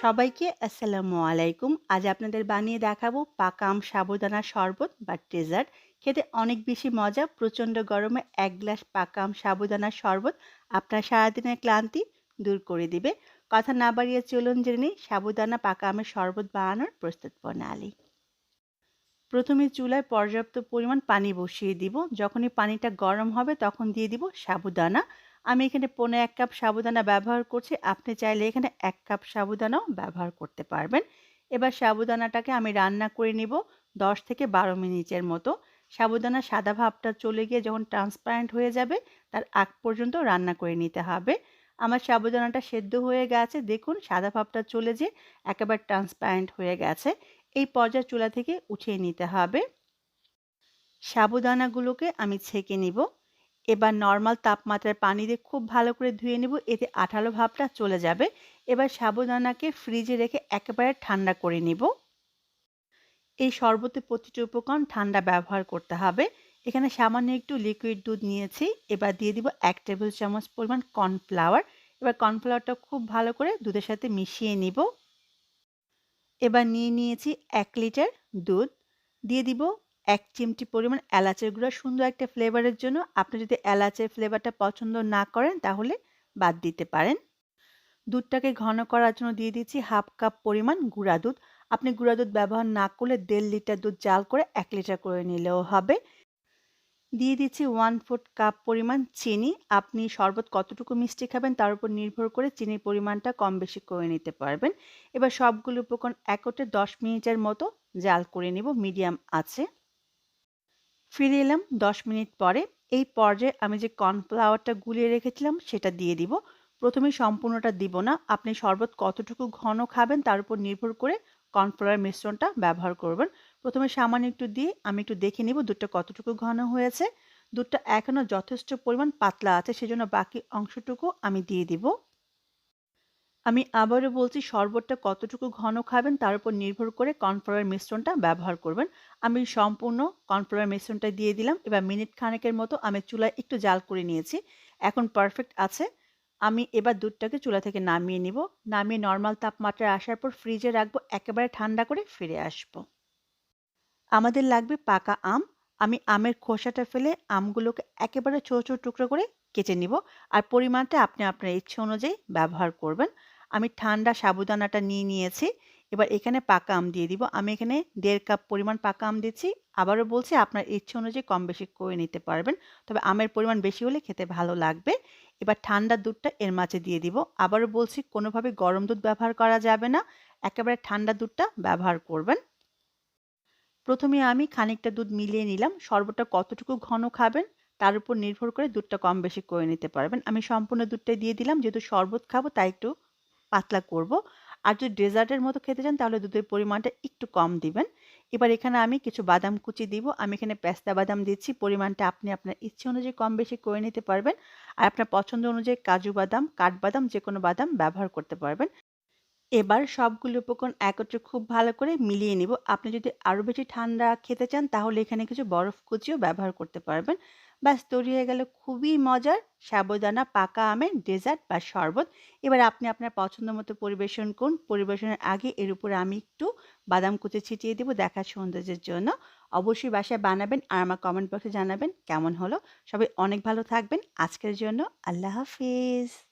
সবাইকে আসসালামু আলাইকুম। আজ আপনাদের বানিয়ে দেখাবো পাকা আম সাবুদানা শরবত বা ডেজার্ট। খেতে অনেক বেশি মজা, প্রচণ্ড গরমে এক গ্লাস পাকা আম সাবুদানার শরবত আপনার সারাদিনের ক্লান্তি দূর করে দিবে। কথা না বাড়িয়ে চলুন জেনে সাবুদানা পাকা আমের শরবত বানানোর প্রস্তুত প্রণালী। প্রথমে চুলায় পর্যাপ্ত পরিমাণ পানি বসিয়ে দিব। যখনই পানিটা গরম হবে তখন দিয়ে দিব সাবুদানা। আমি এখানে পনে এক কাপ সাবুদানা ব্যবহার করছি। আপনি চাইলে এখানে এক কাপ সাবুদানাও ব্যবহার করতে পারবেন। এবার সাবুদানাটাকে আমি রান্না করে নিব দশ থেকে বারো মিনিটের মতো। সাবুদানা সাদা ভাবটা চলে গিয়ে যখন ট্রান্সপারেন্ট হয়ে যাবে, তার আগ পর্যন্ত রান্না করে নিতে হবে। আমার সাবুদানাটা সেদ্ধ হয়ে গেছে। দেখুন, সাদা ভাবটা চলে যে একেবারে ট্রান্সপারেন্ট হয়ে গেছে। এই পর্যায়ে চুলা থেকে উঠিয়ে নিতে হবে। সাবুদানাগুলোকে আমি ছেঁকে নিব। এবার নর্মাল তাপমাত্রার পানি দিয়ে খুব ভালো করে ধুয়ে নেব, এতে আঠালো ভাবটা চলে যাবে। এবার সাবুদানাকে ফ্রিজে রেখে একেবারে ঠান্ডা করে নিব। এই শরবতে প্রতিটি উপকরণ ঠান্ডা ব্যবহার করতে হবে। এখানে সামান্য একটু লিকুইড দুধ নিয়েছি, এবার দিয়ে দিব এক টেবিল চামচ পরিমাণ কর্নফ্লাওয়ার এবার কর্নফ্লাওয়ারটা খুব ভালো করে দুধের সাথে মিশিয়ে নিব। এবার নিয়ে নিয়েছি এক লিটার দুধ। দিয়ে দিব এক চিমটি পরিমাণ এলাচের গুঁড়া সুন্দর একটা ফ্লেভারের জন্য আপনি যদি এলাচের ফ্লেভারটা পছন্দ না করেন তাহলে বাদ দিতে পারেন। দুধটাকে ঘন করার জন্য দিয়ে দিচ্ছি হাফ কাপ পরিমাণ গুঁড়া দুধ। আপনি গুঁড়া দুধ ব্যবহার না করলে দেড় লিটার দুধ জাল করে এক লিটার করে নিলেও হবে। দিয়ে দিচ্ছি ওয়ান ফোর্থ কাপ পরিমাণ চিনি। আপনি শরবত কতটুকু মিষ্টি খাবেন তার উপর নির্ভর করে চিনির পরিমাণটা কম বেশি করে নিতে পারবেন। এবার সবগুলো উপকরণ একটে দশ মিনিটের মতো জাল করে নিব মিডিয়াম আছে। ফিরে এলাম দশ মিনিট পরে। এই পর্যায়ে আমি যে কর্নফ্লাওয়ারটা গুলিয়ে রেখেছিলাম সেটা দিয়ে দিব। প্রথমে সম্পূর্ণটা দিব না। আপনি শরবত কতটুকু ঘন খাবেন তার উপর নির্ভর করে কর্নফ্লাওয়ার মিশ্রণটা ব্যবহার করবেন। প্রথমে সামান্য একটু দিয়ে আমি একটু দেখে নিব দুধটা কতটুকু ঘন হয়েছে। দুধটা এখনও যথেষ্ট পরিমাণ পাতলা আছে, সেজন্য বাকি অংশটুকু আমি দিয়ে দিব। আমি আবারও বলছি, শরবতটা কতটুকু ঘন খাবেন তার উপর নির্ভর করে কর্নফ্লাওয়ার মিশ্রণটা ব্যবহার করবেন। আমি সম্পূর্ণ কর্নফ্লাওয়ার মিশ্রণটা দিয়ে দিলাম। এবার মিনিট খানেকের মতো আমি চুলায় একটু জাল করে নিয়েছি। এখন পারফেক্ট আছে। আমি এবার দুধটাকে চুলা থেকে নামিয়ে নিব। নামিয়ে নর্মাল তাপমাত্রায় আসার পর ফ্রিজে রাখব, একেবারে ঠান্ডা করে ফিরে আসব। আমাদের লাগবে পাকা আম। আমি আমের খোসাটা ফেলে আমগুলোকে একেবারে ছোটো ছোটো টুকরো করে কেটে নিব। আর পরিমাণটা আপনি আপনার ইচ্ছে অনুযায়ী ব্যবহার করবেন। আমি ঠান্ডা সাবুদানাটা নিয়ে নিয়েছি। এবার এখানে পাকা আম দিয়ে দিব। আমি এখানে দেড় কাপ পরিমাণ পাকা আম দিচ্ছি আবারও বলছি, আপনার ইচ্ছে অনুযায়ী কম বেশি করে নিতে পারবেন। তবে আমের পরিমাণ বেশি হলে খেতে ভালো লাগবে। এবার ঠান্ডা দুধটা এর মাঝে দিয়ে দিব। আবারও বলছি, কোনোভাবে গরম দুধ ব্যবহার করা যাবে না। একেবারে ঠান্ডা দুধটা ব্যবহার করবেন। প্রথমে আমি খানিকটা দুধ মিলিয়ে নিলাম। শরবতটা কতটুকু ঘন খাবেন, তার উপর নির্ভর করে দুধটা কম বেশি করে নিতে পারবেন। আমি সম্পূর্ণ দুধটাই দিয়ে দিলাম। যেহেতু শরবত খাব, তাই একটু পাতলা করব। আর যদি ডেজার্টের মতো খেতে চান, তাহলে দুধের পরিমাণটা একটু কম দিবেন। এবার এখানে আমি কিছু বাদাম কুচি দিব। আমি এখানে পেস্তা বাদাম দিচ্ছি। পরিমাণটা আপনি আপনার ইচ্ছে অনুযায়ী কম বেশি করে নিতে পারবেন। আর আপনার পছন্দ অনুযায়ী কাজু বাদাম কাঠবাদাম যে কোনো বাদাম ব্যবহার করতে পারবেন। এবার সবগুলো উপকরণ একত্রে খুব ভালো করে মিলিয়ে নিব। আপনি যদি আরও বেশি ঠান্ডা খেতে চান, তাহলে এখানে কিছু বরফ কুচিও ব্যবহার করতে পারবেন। ব্যাস, তৈরি হয়ে গেল খুবই মজার সাবুদানা পাকা আমের ডেজার্ট বা শরবত। এবার আপনি আপনার পছন্দ মতো পরিবেশন করুন। পরিবেশনের আগে এর উপরে আমি একটু বাদাম কুচি ছিটিয়ে দেবো দেখার সৌন্দর্যের জন্য। অবশ্যই বাসায় বানাবেন আর আমার কমেন্ট বক্সে জানাবেন কেমন হলো। সবাই অনেক ভালো থাকবেন। আজকের জন্য আল্লাহ হাফিজ।